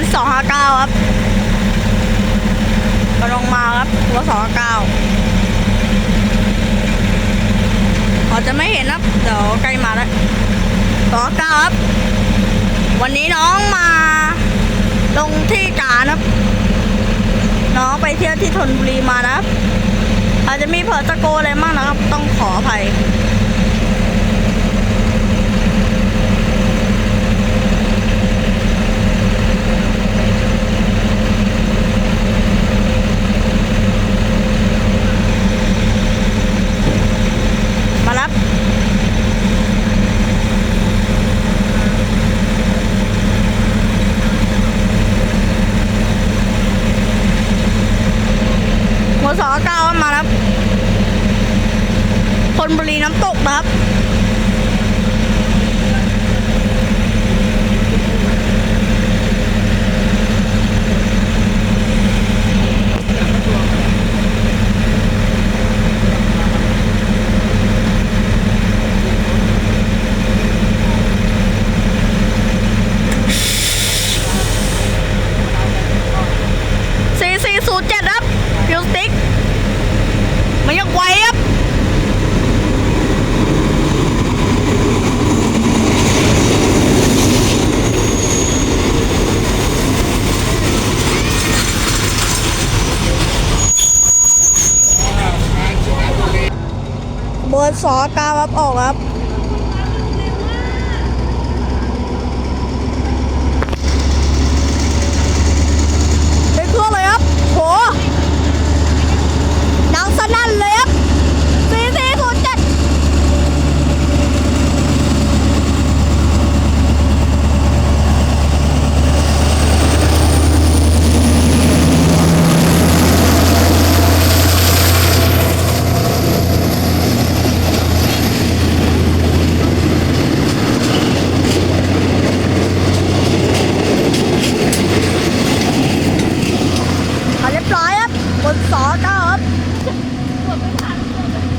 ณสองห้าเก้าครับกำลังมาครับตัวสองห้าเก้าอาจจะไม่เห็นครับเดี๋ยวใกล้มาแล้วสองเก้าครับ วันนี้น้องมาลงที่การครับ น้องไปเที่ยวที่ธนบุรีมานะครับ อาจจะมีเผลอตะโกอะไรมั่งนะครับ ต้องขออภัย มารับ หมวดสองเก้า มาครับพลบุรีน้ำตกนะครับ วนสอกาครับออกครับ คนสอเต้ครับ